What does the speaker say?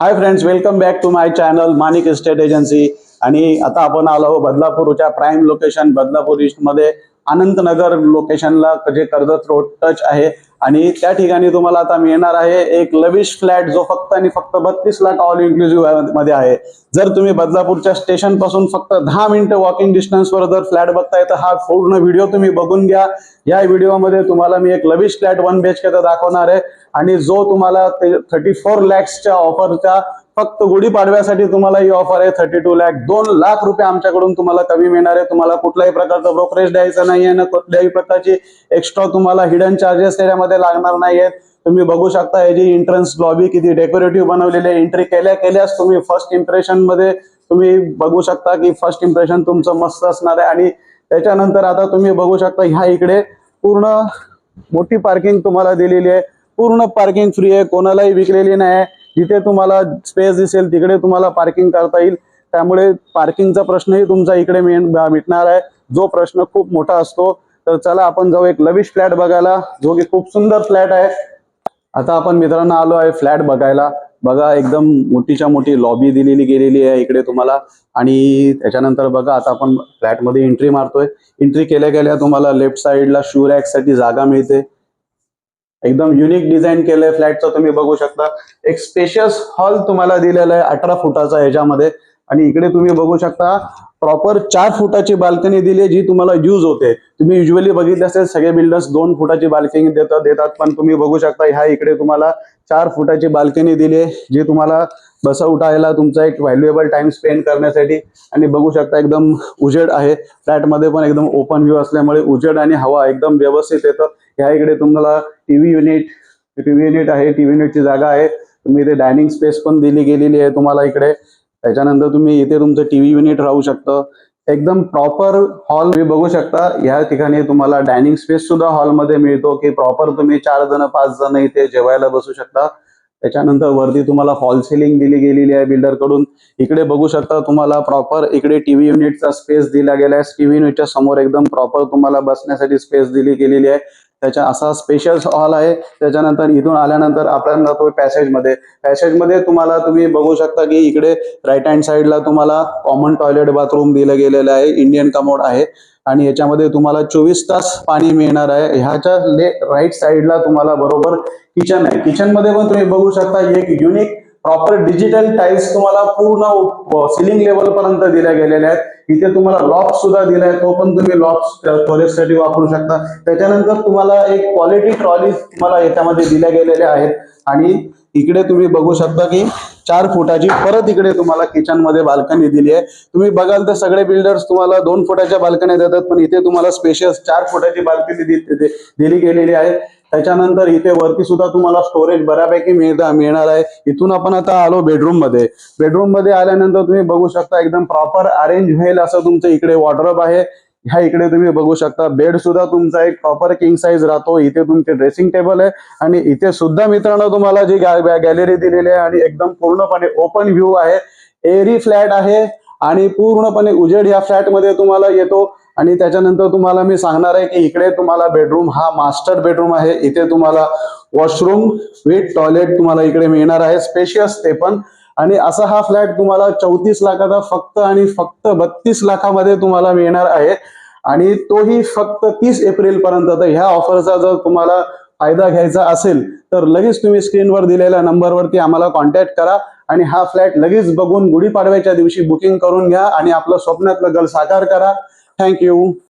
Hi friends welcome back to my channel Manik estate agency आणि आता आपण आलो बदलापूरच्या प्राईम लोकेशन बदलापूर ईस्टमध्ये. अनंतनगर लोकेशनला जे कर्जत रोड टच आहे आणि त्या ठिकाणी तुम्हाला आता मिळणार आहे एक लविश फ्लॅट जो फक्त आणि फक्त बत्तीस लाख ऑल इन्क्लुझिव्हमध्ये आहे. जर तुम्ही बदलापूरच्या स्टेशनपासून फक्त दहा मिनिटं वॉकिंग डिस्टन्सवर जर फ्लॅट बघताय तर हा पूर्ण व्हिडिओ तुम्ही बघून घ्या. या व्हिडिओमध्ये तुम्हाला मी एक lavish flat one B H केचा दाखवणार आहे. आणि जो तुम्हाला थर्टी फोर लॅक्सच्या ऑफरच्या फक्त गुढीपाडव्यासाठी तुम्हाला ही ऑफर आहे. थर्टी टू लॅक दोन लाख रुपये आमच्याकडून तुम्हाला कमी मिळणार आहे. तुम्हाला कुठल्याही प्रकारचा ब्रोकरेज द्यायचं नाहीये ना कुठल्याही प्रकारची एक्स्ट्रा तुम्हाला हिडन चार्जेस त्याच्यामध्ये लागणार नाहीयेत तुम्ही बघू शकता याची एंट्रन्स लॉबी किती डेकोरेटिव्ह बनवलेली आहे. एंट्री केल्या केल्यास तुम्ही फर्स्ट इम्प्रेशनमध्ये तुम्ही बघू शकता की फर्स्ट इम्प्रेशन तुमचं मस्त असणार आहे. आणि त्याच्यानंतर आता तुम्ही बघू शकता ह्या इकडे पूर्ण मोठी पार्किंग तुम्हाला दिलेली आहे. पूर्ण पार्किंग फ्री आहे कोणालाही विकलेली नाही आहे. जिथे तुम्हाला स्पेस दिसेल तिकडे तुम्हाला पार्किंग करता येईल. त्यामुळे पार्किंगचा प्रश्नही तुमचा इकडे मिटणार आहे. जो प्रश्न खूप मोठा असतो तर चला आपण जाऊ एक लविश फ्लॅट बघायला जो की खूप सुंदर फ्लॅट आहे. आता आपण मित्रांनो आलो आहे फ्लॅट बघायला. बघा एकदम मोठीच्या मोठी लॉबी दिलेली गेलेली आहे इकडे तुम्हाला. आणि त्याच्यानंतर बघा आता आपण फ्लॅटमध्ये एंट्री मारतोय. एंट्री केल्या गेल्या तुम्हाला लेफ्ट साईडला शू रॅकसाठी जागा मिळते. एकदम युनिक डिझाईन केलंय. फ्लॅटचं तुम्ही बघू शकता. एक स्पेशियस हॉल तुम्हाला दिलेला आहे अठरा फुटाचा याच्यामध्ये. आणि इकडे तुम्ही बघू शकता प्रॉपर चार फुटाची बाल्कनी दिली जी तुम्हाला यूज होते. तुम्ही युजली बघितले असेल सगळे बिल्डर्स दोन फुटाची बाल्कनी देतात देतात पण तुम्ही बघू शकता ह्या इकडे तुम्हाला चार फुटाची बाल्कनी दिली जी तुम्हाला बसा उठायला तुमचा एक व्हॅल्युएबल टाइम स्पेंड करण्यासाठी. आणि बघू शकता एकदम उजेड आहे. फ्लॅटमध्ये पण एकदम ओपन व्ह्यू असल्यामुळे उजेड आणि हवा एकदम व्यवस्थित येतं. ह्या इकडे तुम्हाला टीव्ही युनिट टीव्ही युनिट आहे टीव्ही युनिटची जागा आहे. तुम्ही इथे डायनिंग स्पेस पण दिली गेलेली आहे तुम्हाला इकडे. त्याच्यानंतर तुम्ही इथे तुमचं टीव्ही युनिट राहू शकतं. एकदम प्रॉपर हॉल तुम्ही बघू शकता. या ठिकाणी तुम्हाला डायनिंग स्पेस सुद्धा हॉलमध्ये मिळतो की प्रॉपर तुम्ही चार जण पाच जण इथे जेवायला बसू शकता. त्याच्यानंतर वरती तुम्हाला फॉल सिलिंग दिली गेलेली आहे बिल्डरकडून. इकडे बघू शकता तुम्हाला प्रॉपर इकडे टीव्ही युनिटचा स्पेस दिला गेला आहे. टीव्ही युनिटच्या समोर एकदम प्रॉपर तुम्हाला बसण्यासाठी स्पेस दिली गेलेली आहे. त्याच्या असा स्पेशल हॉल आहे. त्याच्यानंतर इथून आल्यानंतर आपण जातो पॅसेजमध्ये. पॅसेजमध्ये तुम्हाला तुम्ही बघू शकता की इकडे राईट हँड साईडला तुम्हाला कॉमन टॉयलेट बाथरूम दिलं गेलेलं आहे. इंडियन कमोड आहे. आणि याच्यामध्ये तुम्हाला चोवीस तास पाणी मिळणार आहे. ह्याच्या ले राईट साईडला तुम्हाला बरोबर किचन आहे. किचनमध्ये पण तुम्ही बघू शकता एक युनिक प्रॉपर डिजिटल टाईल्स तुम्हाला पूर्ण सिलिंग लेवल पर्यंत दिल्या गेलेल्या आहेत. इथे तुम्हाला लॉक सुद्धा दिलाय तो पण तुम्ही लॉक स्टोरेजसाठी वापरू शकता. त्याच्यानंतर तुम्हाला एक क्वालिटी ट्रॉली तुम्हाला याच्यामध्ये दिल्या गेलेल्या आहेत. आणि इकडे तुम्ही बघू शकता की चार फुटाची परत इकडे तुम्हाला किचनमध्ये बाल्कनी दिली आहे. तुम्ही बघाल तर सगळे बिल्डर्स तुम्हाला दोन फुटाच्या बाल्कनी देतात पण इथे तुम्हाला स्पेशल चार फुटाची बाल्कनी दिली गेलेली आहे. त्याच्यानंतर इथे वरती सुद्धा तुम्हाला स्टोरेज बऱ्यापैकी मिळता मिळणार आहे. इथून आपण आता आलो बेडरूममध्ये. बेडरूममध्ये आल्यानंतर तुम्ही बघू शकता एकदम प्रॉपर अरेंज होईल असं तुमचं इकडे वॉर्डरोब आहे. ह्या इकडे तुम्ही बघू शकता. बेड सुद्धा तुमचा एक प्रॉपर किंग साईज राहतो. इथे तुमचे ड्रेसिंग टेबल आहे. आणि इथे सुद्धा मित्रांनो तुम्हाला जी गॅलरी दिलेली आहे आणि एकदम पूर्णपणे ओपन व्ह्यू आहे. एरी फ्लॅट आहे. आणि पूर्णपणे उजेड या फ्लॅटमध्ये तुम्हाला येतो. आणि त्याच्यानंतर तुम्हाला मी सांगणार आहे की इकडे तुम्हाला बेडरूम हा मास्टर बेडरूम आहे. इथे तुम्हाला वॉशरूम विथ टॉयलेट तुम्हाला इकडे मिळणार आहे. स्पेशियस ते पण. आणि असा हा फ्लॅट तुम्हाला चौतीस लाखाचा फक्त आणि फक्त बत्तीस लाखामध्ये तुम्हाला मिळणार आहे. आणि तोही फक्त तीस एप्रिल पर्यंत. तर ह्या ऑफरचा जर तुम्हाला फायदा घ्यायचा असेल तर लगेच तुम्ही स्क्रीनवर दिलेल्या नंबरवरती आम्हाला कॉन्टॅक्ट करा. आणि हा फ्लॅट लगेच बघून गुढीपाडव्याच्या दिवशी बुकिंग करून घ्या. आणि आपलं स्वप्नातलं गल साकार करा. thank you.